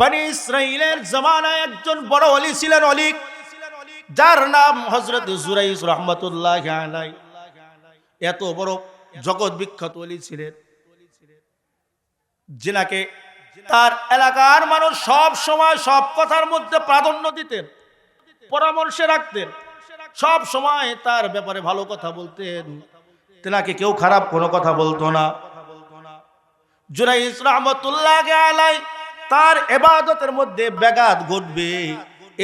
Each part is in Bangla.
বানি ইসরাইলের জামানায় একজন বড় অলি ছিলেন অলিক যার নাম হজরত জুরাইস রহমতুল্লাহ আলাই এত বড় জগৎ বিখ্যাত অলি ছিলেন। যিনাকে তার এলাকার মানুষ সব সময় সব কথার মধ্যে প্রাধান্য দিতেন, পরামর্শে রাখতেন, সব সময় তার ব্যাপারে ভালো কথা বলতেন। তেনাকে কেউ খারাপ কোনো কথা বলতো না। জুরাইস রহমতুল্লাহ আলাই তার এবাদতের মধ্যে ব্যাঘাত ঘটবে।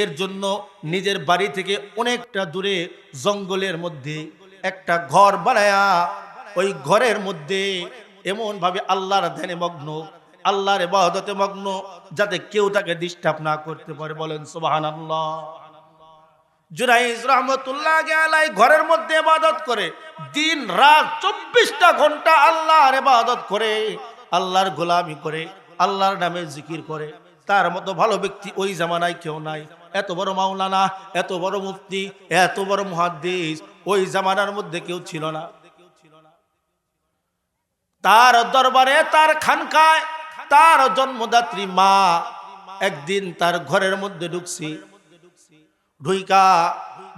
এর জন্য নিজের বাড়ি থেকে অনেকটা দূরে জঙ্গলের মধ্যে একটা ঘর বানায়া, ওই ঘরের মধ্যে এমন ভাবে আল্লাহর ধ্যানে মগ্ন, আল্লাহর এবাদতে মগ্ন, যাতে কেউ তাকে ডিস্টার্ব না করতে পারে। বলেন সুবাহান আল্লাহ আলাই ঘরের মধ্যে ইবাদত করে। দিন রাত চব্বিশটা ঘণ্টা আল্লাহর ইবাদত করে, আল্লাহর গোলামি করে। আল্লাহর নামে জিকির করে। তার মতো ভালো ব্যক্তি ওই জামানায় কেউ নাই। এত বড় মাওলানা, এত বড় মুফতি, এত বড় মুহাদ্দিস ওই জামানার মধ্যে কেউ ছিল না। তার দরবারে, তার খানকায়, তার জন্মদাত্রী মা, একদিন তার ঘরের মধ্যে ঢুকছি। ঢুইকা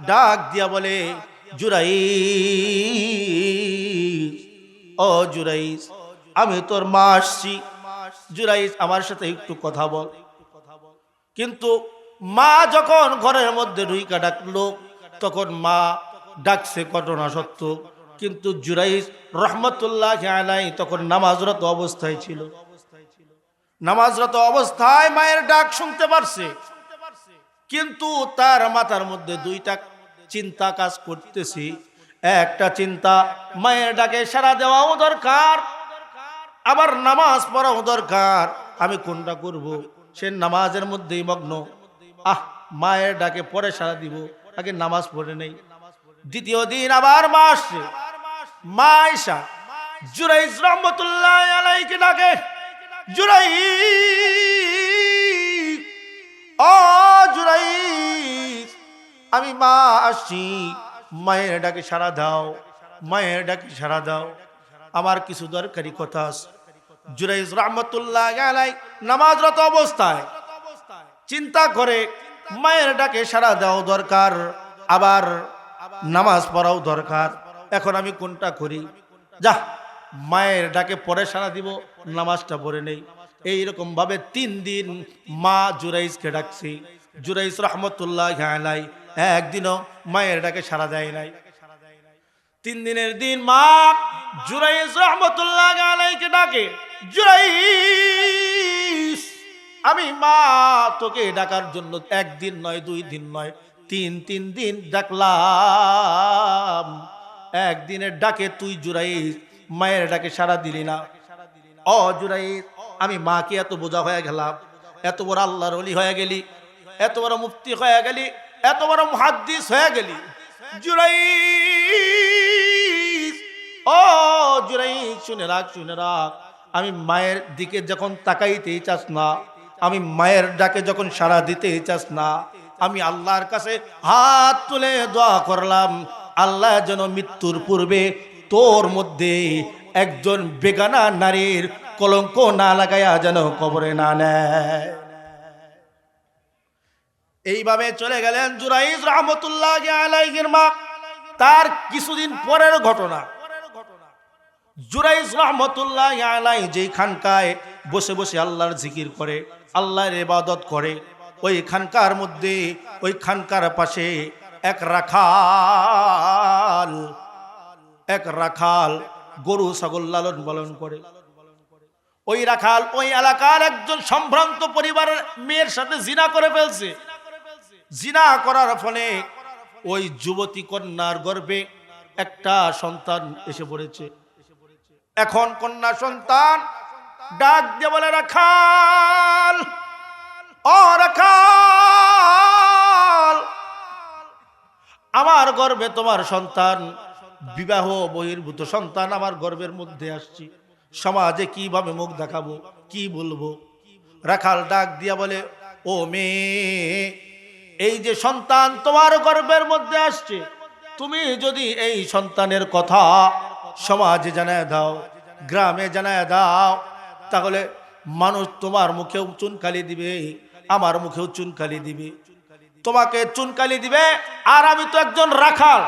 ডাক দিয়া বলে জুরাই ও জুরাইস আমি তোর মা আসছি। জুরাইস আমার সাথে একটু কথা বল। কিন্তু মা যখন ঘরের মধ্যে রুইকা ডাকলো, তখন মা ডাকছে ঘটনা সত্য। কিন্তু জুরাইস রহমতুল্লাহ তখন নামাজরত অবস্থায় ছিল। নামাজরত অবস্থায় মায়ের ডাক শুনতে পারছে। কিন্তু তার মাথার মধ্যে দুইটা চিন্তা কাজ করতেছি। একটা চিন্তা, মায়ের ডাকে সারা দেওয়াও দরকার আবার নামাজ পড়াও দরকার। আমি কোনটা করব? সে নামাজের মধ্যেই মগ্ন। আহ, মায়ের ডাকে পরে সারা দিব। আগে নামাজ পড়ে নেই। দ্বিতীয় দিন আবার মা আসছে। মা আয়সা জুরাইজ রহমতুল্লাহ ডাকে। জুরাই ও জুরাই আমি মা আসছি। মায়ের ডাকে সারা দাও। মায়ের ডাকে সারা দাও। আমার কিছু দরকারি কথা আছে। জুরাইস রহমতুল্লাহ আলাই নামাজরত অবস্থায় চিন্তা করে মায়ের ডাকে সারা দেওয়া দরকার, আবার নামাজ পড়াও দরকার। এখন আমি কোনটা করি? যা মায়ের ডাকে পরে সারা দিব, নামাজটা পড়ে নেই। এইরকম ভাবে তিন দিন মা জুরাইসকে ডাকছি। জুরাইস রহমতুল্লাহ আলাই একদিনও মায়ের ডাকে সারা দেয় নাই। তিন দিনের দিন মা জুরাইস রহমতুল্লাহ আলাইকে ডাকে। জুরাইস আমি মা তোকে ডাকার জন্য একদিন নয়, দুই দিন নয়, তিন তিন দিন ডাকলাম। একদিনের ডাকে তুই জুরাইস মায়ের ডাকে সারা দিলি না। অ জুরাইস আমি মাকে এত বোঝা হয়ে গেলাম, এত বড় আল্লাহর অলি হয়ে গেলি, এত বড় মুফতি হয়ে গেলি, এত বড় মুহাদ্দিস হয়ে গেলি। জুরাইস ও জুরাইস শুনে রাখ শুনে রাখ। আমি মায়ের দিকে যখন তাকাইতেই চাস না, আমি মায়ের ডাকে যখন সাড়া দিতেই চাস না, আমি আল্লাহর কাছে হাত তুলে দোয়া করলাম, আল্লাহ যেন মৃত্যুর পূর্বে তোর মধ্যে একজন বেগানা নারীর কলঙ্ক না লাগাইয়া যেন কবরে না নেয়। এইভাবে চলে গেলেন জুরাইজ রহমতুল্লাহ আলাইহির মা, তার কিছুদিন পরের ঘটনা। জুরাইজ রহমতুল্লাহ আলাই যেই খানকায় বসে বসে আল্লাহর জিকির করে, আল্লাহর ইবাদত করে ওই খানকার মধ্যে ওই খানকার পাশে এক রাখাল এক রাখাল গরু ছাগল লালন পালন করে। ওই রাখাল, ওই এলাকার একজন সম্ভ্রান্ত পরিবারের মেয়ের সাথে জিনা করে ফেলছে। জিনা করার ফলে ওই যুবতী কন্যার গর্ভে একটা সন্তান এসে পড়েছে। এখন কন্যা সন্তান ডাক দিয়ে বলে, রাখাল, ও রাখাল, আমার গর্বে তোমার সন্তান, বিবাহ বহির্ভূত সন্তান আমার গর্বের মধ্যে আসছি। সমাজে কীভাবে মুখ দেখাবো, কি বলব? রাখাল ডাক দিয়া বলে, ও মেয়ে, এই যে সন্তান তোমার গর্বের মধ্যে আসছে, তুমি যদি এই সন্তানের কথা সমাজে জানায় দাও, গ্রামে জানায় দাও, তাহলে মানুষ তোমার মুখেও চুনকালি দিবে, আমার মুখেও চুনকালি দিবে। তোমাকে চুনকালি দিবে, আর আমি তো একজন রাখাল,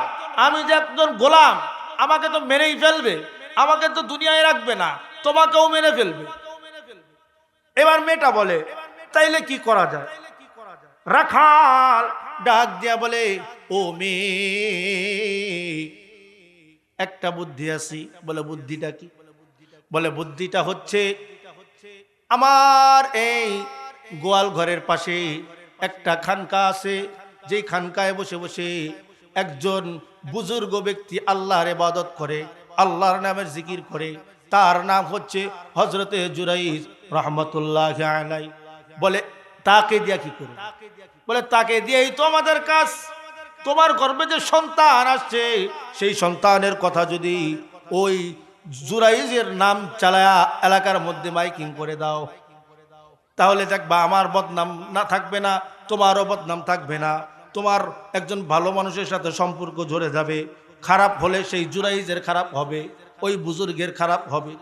আমি যে একজন গোলাম, আমাকে তো মেরেই ফেলবে, আমাকে তো দুনিয়ায় রাখবে না, তোমাকেও মেরে ফেলবে। এবার মেয়েটা বলে, তাইলে কি করা যায়? রাখাল ডাক দিয়া বলে, ও মেয়ে একটা বুদ্ধি আছি বলে বুদ্ধিটা কি? বলে বুদ্ধিটা হচ্ছে আমার এই গোয়াল ঘরের পাশে একটা খানকা আছে, যেই খানকায় বসে বসে একজন বুজুর্গ ব্যক্তি আল্লাহর ইবাদত করে, আল্লাহর নামের জিকির করে, তার নাম হচ্ছে হজরতে জুরাইজ রহমতুল্লাহ বলে, তাকে দিয়া কি করে বলে, তাকে দিয়েই তো আমাদের কাজ। তোমার গর্ভে যে সন্তান আসছে, সেই সন্তানের কথা যদি ওই জুরাইজের নাম চালায়া এলাকার মধ্যে মাইকিং করে দাও। তাহলে দেখবা আমার বদনাম না থাকবে না, তোমারও বদনাম থাকবে না। তোমার একজন ভালো মানুষের সাথে সম্পর্ক জড়ে যাবে। খারাপ হলে সেই জুরাইজের খারাপ হবে, ওই বুজুর্গের খারাপ হবে।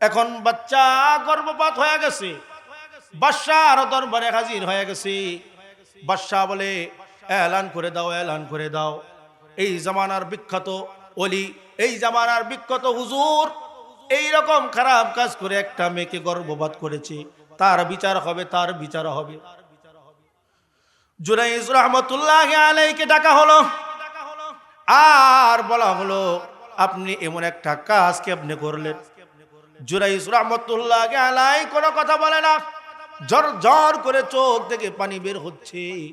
এখন বাচ্চা গর্ভপাত হয়ে গেছে বাদশাহ আরও দরবারে হাজির হয়ে গেছে। বাদশাহ বলে এলান করে দাও, এলান করে দাও। এই জামানার বিখ্যাত অলি এই জামানার বিখ্যাত হুজুর এই রকম খারাপ কাজ করে একটা মেয়েকে গর্ভপাত করেছে। তার বিচার হবে, তার বিচার হবে। জুরাইজ রহমতুল্লাহ আলাইকে ডাকা হলো। আর বলা হলো, আপনি এমন একটা কাজ আপনি করলেন? জুরাইজ রহমতুল্লাহ আলাই কোনো কথা বলে না। জ্বর জ্বর করে চোখ থেকে পানি বের হচ্ছে।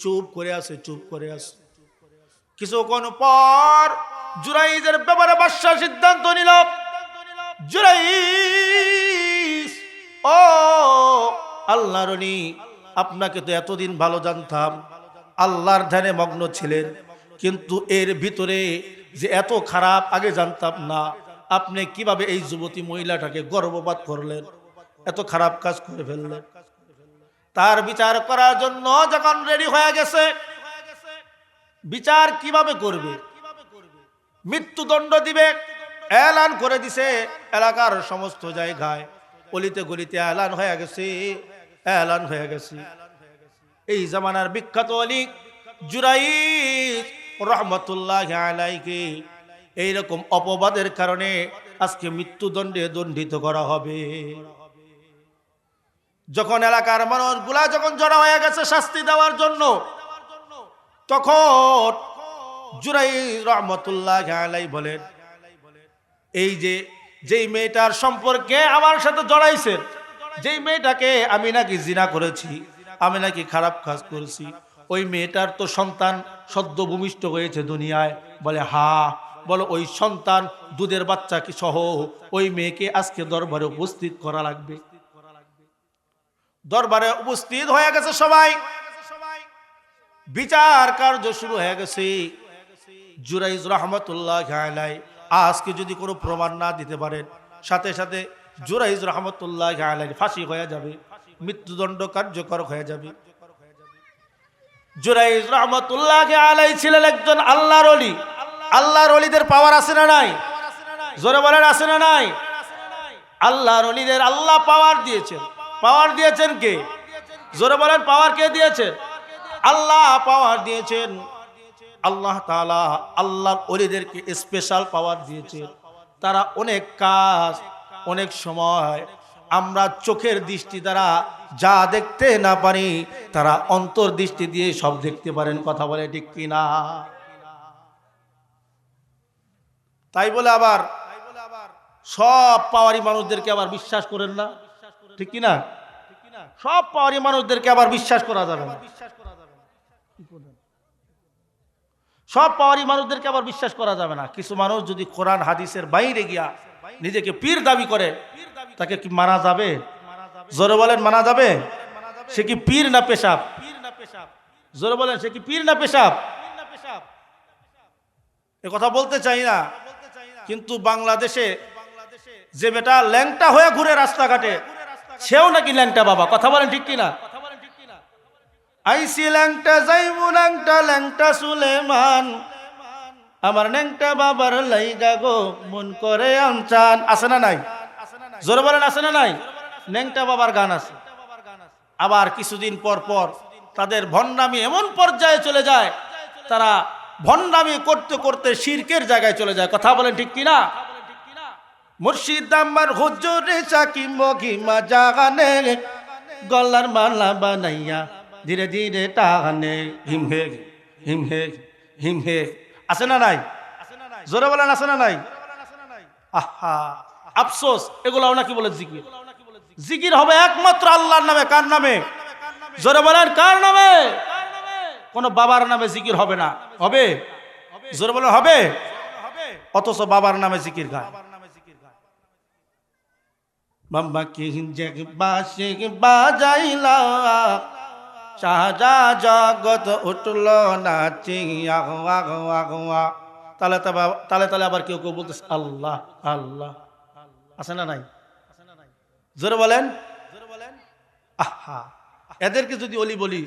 চুপ করে আছে, চুপ করে আছে। কিছুক্ষণ পর জুরাইজের ব্যাপারে বাদশা সিদ্ধান্ত নিল জুরাইজ ও আল্লাহ রনি আপনাকে তো এতদিন ভালো জানতাম, আল্লাহর ধ্যানে মগ্ন ছিলেন, কিন্তু এর ভিতরে যে এত খারাপ, আগে জানতাম না, আপনি কীভাবে এই যুবতী মহিলাটাকে গর্ভপাত করলেন, এত খারাপ কাজ করে ফেললেন। তার বিচার করার জন্য যখন রেডি হয়ে গেছে, বিচার কীভাবে করবে? মৃত্যুদণ্ড দিবে, এলান করে দিছে এলাকার সমস্ত জায়গায়। অলিতে গলিতে এলান হয়ে গেছে, এলান হয়ে গেছে। এই জামানার বিখ্যাত অলি জুরাই রহমতুল্লাহ আলাইকে এইরকম অপবাদের কারণে আজকে মৃত্যুদণ্ডে দণ্ডিত করা হবে। যখন এলাকার মানুষগুলা যখন জড়া হয়ে গেছে শাস্তি দেওয়ার জন্য, তখন জুরাই রহমতুল্লাহ বলেন, এই যে, যেই মেয়েটার সম্পর্কে আমার সাথে জড়াইছেন, যেই মেয়েটাকে আমি নাকি জিনা করেছি, আমি নাকি খারাপ কাজ করেছি, ওই মেয়েটার তো সন্তান সদ্য ভূমিষ্ঠ হয়েছে দুনিয়ায়। বলে, হা, বলো, ওই সন্তান দুধের বাচ্চা কি সহ? ওই মেয়েকে আজকে দরবারে উপস্থিত করা লাগবে। দরবারে উপস্থিত হয়ে গেছে সবাই। বিচার কার্য শুরু হয়ে গেছে। জুরাইজ রহমতুল্লাহ আলাই আজকে যদি কোনো প্রমাণ না দিতে পারেন, সাথে সাথে জুরাইজ রহমতুল্লাহ আলাই ফাঁসি হয়ে যাবে, মৃত্যুদণ্ড কার্যকর হয়ে যাবে। জুরাইজ রহমতুল্লাহ আলাই ছিলেন একজন আল্লাহর অলি আল্লাহর অলিদের পাওয়ার আছে না নাই? জোরে বলেন, আছে না নাই? আল্লাহর অলিদের আল্লাহ পাওয়ার দিয়েছেন। পাওয়ার দিয়েছেন কে? জোরে বলেন, পাওয়ার কে দিয়েছেন আল্লাহ পাওয়ার দিয়েছেন। আল্লাহ তালা আল্লাহর অলিদেরকে স্পেশাল পাওয়ার দিয়েছেন তারা অনেক কাজ, অনেক সময় আমরা চোখের দৃষ্টি দ্বারা যা দেখতে না পারি, তারা অন্তর দৃষ্টি দিয়ে সব দেখতে পারেন, কথা বলে ঠিক কিনা? তাই বলে আবার সব পাওয়ারি মানুষদেরকে আবার বিশ্বাস করেন না? ঠিক কিনা? সব পাওয়ারি মানুষদেরকে আবার বিশ্বাস করা যাবে না। সব পাওয়ারি মানুষদেরকে আবার বিশ্বাস করা যাবে না। কিছু মানুষ যদি কোরআন, হাদিসের বাইরে গিয়া নিজেকে পীর দাবি করে, তাকে কি মানা যাবে? জোরে বলেন, মানা যাবে? সে কি পীর না পেশাব? জোরে বলেন, সে কি পীর না পেশাব? এ কথা বলতে চাই না। কিন্তু বাংলাদেশে যে বেটা ল্যাংটা হয়ে ঘুরে রাস্তাঘাটে সেও নাকি ল্যাংটা বাবা, কথা বলেন ঠিক কিনা? আইসি ল্যাংটা, যাইবু ল্যাংটা ল্যাংটা সুলেমান। আমার ন্যাংটা বাবার লাইগা গো, মন করে আনচান। আছে না নাই? জোরে বলেন, আছে না নাই? ন্যাংটা বাবার গান আছে। আবার কিছুদিন পর পর তাদের ভণ্ডামি এমন পর্যায়ে চলে যায়, তারা ভণ্ডামি করতে করতে শিরকের জায়গায় চলে যায়। কথা বলেন ঠিক কিনা? মুর্শিদ আমার হুজুরে চাকি মগিমা জাগানে, গলার মালা বানাইয়া ধীরে ধীরে টানে। হিমহে হিমহে হিমহে আছে না নাই? জোরে বলেন, আছে না নাই? আহা, আফসোস এগুলো নাকি বলে জিকির। জিকির হবে একমাত্র আল্লাহর নামে, কার নামে? জোরে বলেন, কার নামে? কোন বাবার নামে জিকির হবে না। হবে? জোরে বলেন, হবে? অথচ বাবার নামে জিকির গায়। বাবা কি জগ বাসে বাজাইলা শাহজা জগত উঠল নাচি আগো আগো আগো তালে তালে তালে আবার কেউ কেউ বলতেছে, আল্লাহ আল্লাহ। আছে না নাই? জোরে বলেন। আহা, এদেরকে যদি অলি বলি,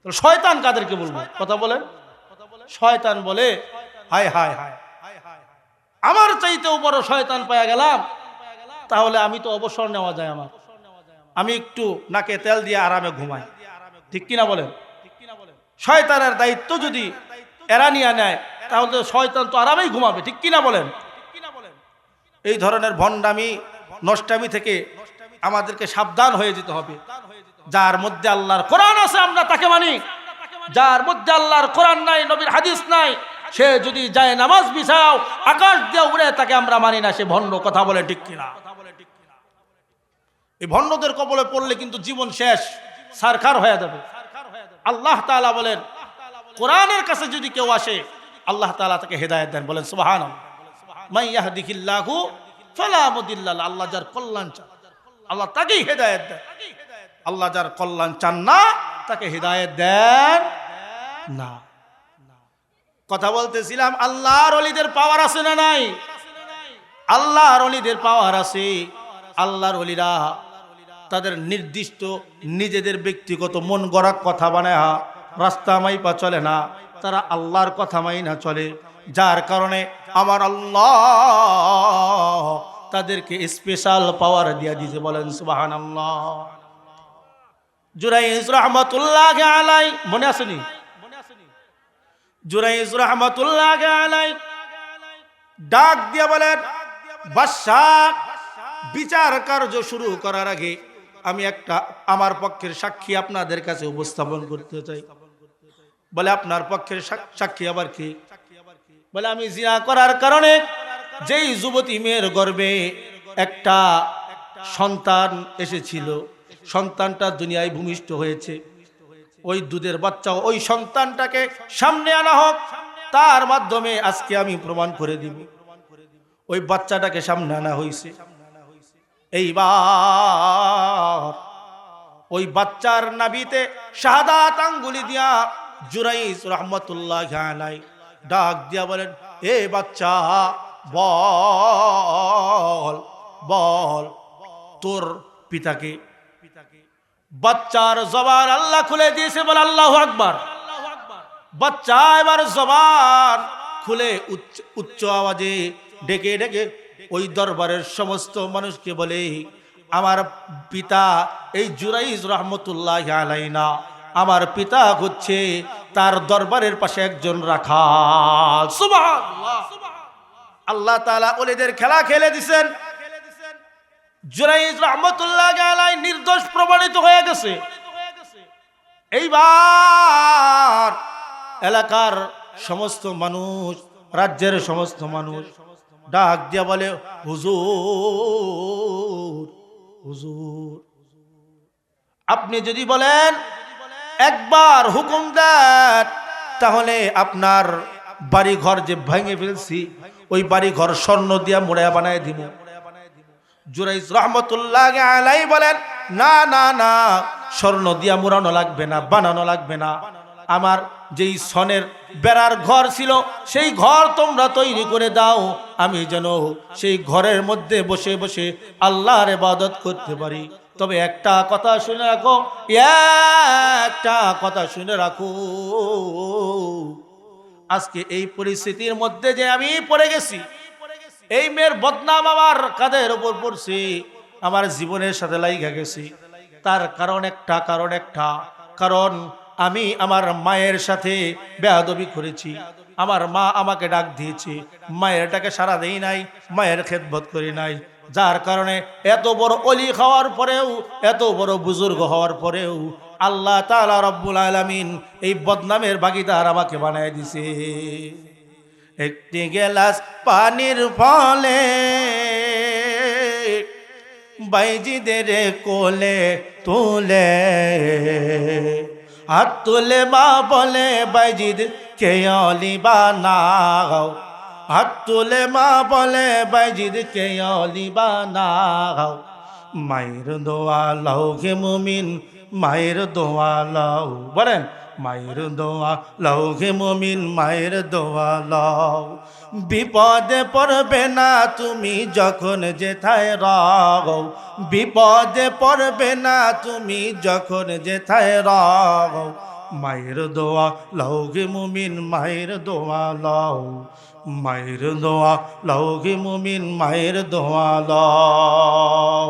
তাহলে শয়তান কাদেরকে বলব? কথা বলেন। শয়তান বলে, হায় হায় হায়। আমার চাইতেও বড় শয়তান পাওয়া গেলাম। তাহলে আমি তো অবসর নেওয়া যায় আমার। আমি একটু নাকে তেল দিয়ে আরামে ঘুমাই। ঠিক কিনা বলেন? শয়তানের দায়িত্ব যদি এরা নিয়ে নেয়, তাহলে শয়তান তো আরামেই ঘুমাবে। ঠিক কিনা বলেন? এই ধরনের ভণ্ডামি, নষ্টামি থেকে আমাদেরকে সাবধান হয়ে যেতে হবে। যার মধ্যে আল্লাহর কোরআন আছে, আমরা তাকে মানি। যার মধ্যে আল্লাহর কোরআন নাই, নবীর হাদিস নাই সে যদি যায় নামাজ বিছাও, আকাশ দিয়ে উড়ে, তাকে আমরা মানি না। সে ভণ্ড কথা বলে ঠিক কিনা? এই ভণ্ডদের কবলে পড়লে কিন্তু জীবন শেষ, সারখার হয়ে যাবে। আল্লাহ তাআলা বলেন, কোরআনের কাছে যদি কেউ আসে, আল্লাহ তাআলা তাকে হেদায়েত দেন। বলেন সুবহান মাই ইয়াহদিকিল্লাহু ফালা মুদিল্লা আল্লাহ যার কল্যাণ চান, আল্লাহ দেন। আল্লাহ যার কল্যাণ চান না, তাকে হেদায়েত দেন না। কথা বলতেছিলাম, আল্লাহর অলিদের পাওয়ার আছে না নাই? আল্লাহর অলিদের পাওয়ার আছে। আল্লাহর অলিরা তাদের নির্দিষ্ট নিজেদের ব্যক্তিগত মন গড়া কথা বানায় রাস্তা মাইপা চলে না, তারা আল্লাহর কথা মাই না চলে। যার কারণে আমার আল্লাহ তাদেরকে স্পেশাল পাওয়ার দিয়া দিতে বলেন সুবাহান আল্লাহ জুরাইজ রহমতুল্লাহ আলাই মনে আসেনি জুরাইজ রহমতুল্লাহ ডাক দিয়া বলেন, বাদশাহ, বিচার কার্য শুরু করার আগে আমি একটা আমার পক্ষের সাক্ষী আপনাদের কাছে উপস্থাপন করতে চাই। বলে, আপনার পক্ষের সাক্ষী আবার কি? বলে, আমি জিনা করার কারণে যেই যুবতী মেয়ের গর্বে একটা সন্তান এসেছিল। সন্তানটা দুনিয়ায় ভূমিষ্ঠ হয়েছে। ওই দুধের বাচ্চা, ওই সন্তানটাকে সামনে আনা হোক। তার মাধ্যমে আজকে আমি প্রমাণ করে দিব। ওই বাচ্চাটাকে সামনে আনা হয়েছে এইবার ওই বাচ্চার নাবিতে শাহাদাত আঙ্গুলি দিয়া জুরাইস রহমতুল্লাহ আলাই ডাক দিয়া বলেন, এ বাচ্চা, বল বল, তোর পিতাকে বাচ্চার জবান আল্লাহ খুলে দিয়েছে বলে আল্লাহ আকবার। বাচ্চা এবার জবান খুলে উচ্চ উচ্চ আওয়াজে ডেকে ডেকে ওই দরবারের সমস্ত মানুষকে বলে, আমার পিতা এই জুরাইজ রহমতুল্লাহ আলাইনা, আমার পিতা হচ্ছে তার দরবারের পাশে একজন রাখা আল্লাহ তালা ওলিদের খেলা খেলে দিছেন। জুরাইজ রহমতুল্লাহ আলাই নির্দোষ প্রমাণিত হয়ে গেছে। এইবার এলাকার সমস্ত মানুষ, রাজ্যের সমস্ত মানুষ ডাক দিয়া বলে, হুজুর হুজুর, আপনি যদি বলেন একবার হুকুম দেন, তাহলে আপনার বাড়ি ঘর যে ভেঙে ফেলছি, ওই বাড়ি ঘর স্বর্ণ দিয়া মোড়া বানায় দিব জুরাইস রহমতুল্লাহ আলাই বলেন, না না না, স্বর্ণ দিয়া মুড়ানো লাগবে না, বানানো লাগবে না। আমার যেই সনের বেড়ার ঘর ছিল, সেই ঘর তোমরা তৈরি করে দাও। আমি যেন সেই ঘরের মধ্যে বসে বসে আল্লাহর ইবাদত করতে পারি। তবে একটা কথা শুনে রাখো, একটা কথা শুনে রাখো। আজকে এই পরিস্থিতির মধ্যে যে আমি পড়ে গেছি এই মেয়ের বদনাম আমার কাদের উপর পড়ছে? আমার জীবনের সাথে লাইগা গেছে। তার কারণ একটা কারণ একটা। কারণ আমি আমার মায়ের সাথে বেয়াদবি করেছি। আমার মা আমাকে ডাক দিয়েছে, মায়ের ডাকে সারা দেই নাই, মায়ের খেদবত করি নাই। যার কারণে এত বড় অলি খাওয়ার পরেও, এত বড় বুজুর্গ হওয়ার পরেও আল্লাহ তাআলা রব্বুল আলামিন এই বদনামের ভাগিদার আমাকে বানায় দিছে। একটি গেলাস পানির ফলে বাইজিদের কোলে তুলে, হাত তুলে মা বলে, বাইজিদ কে অলি বানাও। হাত তুলে মা বলে, বাইজিদ কে অলি বানাও। মায়ের দোয়া গে মুমিন মায়ের দোয়া লও, বলেন, মায়ের দোয়া লও গে মুমিন, মায়ের দোয়া লও। বিপদে পড়বে না তুমি যখন যেথায় রাও, বিপদে পড়বে না তুমি যখন যেথায় রাও। মায়ের দোয়া লও গে মুমিন, মায়ের দোয়া লও। মায়ের দোয়া লও গে মুমিন, মায়ের দোয়া লও।